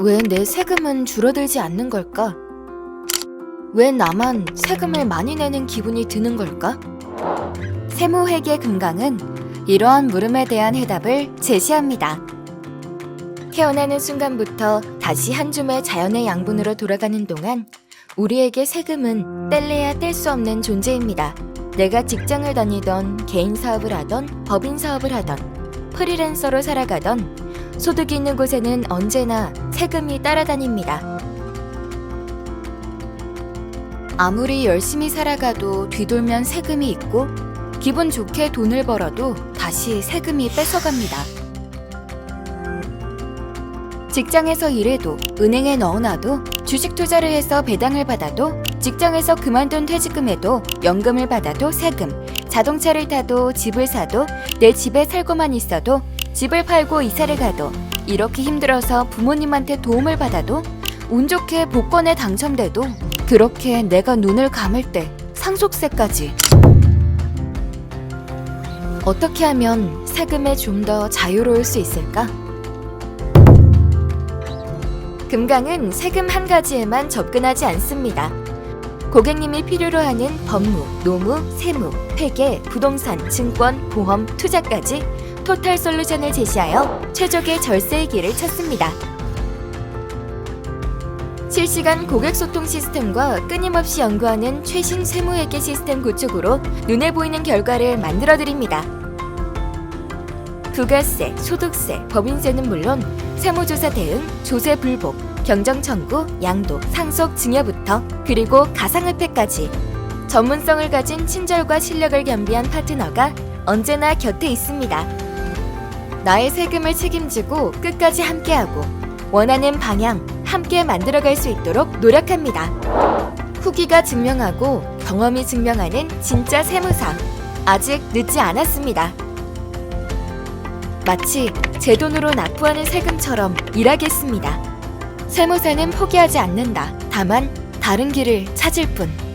왜 내 세금은 줄어들지 않는 걸까? 왜 나만 세금을 많이 내는 기분이 드는 걸까? 세무회계 금강은 이러한 물음에 대한 해답을 제시합니다. 태어나는 순간부터 다시 한 줌의 자연의 양분으로 돌아가는 동안 우리에게 세금은 뗄래야 뗄 수 없는 존재입니다. 내가 직장을 다니던 개인 사업을 하던 법인 사업을 하던 프리랜서로 살아가던 소득이 있는 곳에는 언제나 세금이 따라다닙니다. 아무리 열심히 살아가도 뒤돌면 세금이 있고 기분 좋게 돈을 벌어도 다시 세금이 뺏어갑니다. 직장에서 일해도 은행에 넣어놔도 주식 투자를 해서 배당을 받아도 직장에서 그만둔 퇴직금에도 연금을 받아도 세금 자동차를 타도 집을 사도 내 집에 살고만 있어도 집을 팔고 이사를 가도 이렇게 힘들어서 부모님한테 도움을 받아도 운 좋게 복권에 당첨돼도 그렇게 내가 눈을 감을 때 상속세까지 어떻게 하면 세금에 좀 더 자유로울 수 있을까? 금강은 세금 한 가지에만 접근하지 않습니다. 고객님이 필요로 하는 법무, 노무, 세무, 회계, 부동산, 증권, 보험, 투자까지 토탈 솔루션을 제시하여 최적의 절세의 길을 찾습니다. 실시간 고객 소통 시스템과 끊임없이 연구하는 최신 세무회계 시스템 구축으로 눈에 보이는 결과를 만들어 드립니다. 부가세, 소득세, 법인세는 물론 세무조사 대응, 조세 불복, 경정 청구, 양도, 상속 증여부터 그리고 가상화폐까지 전문성을 가진 친절과 실력을 겸비한 파트너가 언제나 곁에 있습니다. 나의 세금을 책임지고 끝까지 함께하고 원하는 방향 함께 만들어갈 수 있도록 노력합니다. 후기가 증명하고 경험이 증명하는 진짜 세무사 아직 늦지 않았습니다. 마치 제 돈으로 납부하는 세금처럼 일하겠습니다. 세무사는 포기하지 않는다. 다만 다른 길을 찾을 뿐.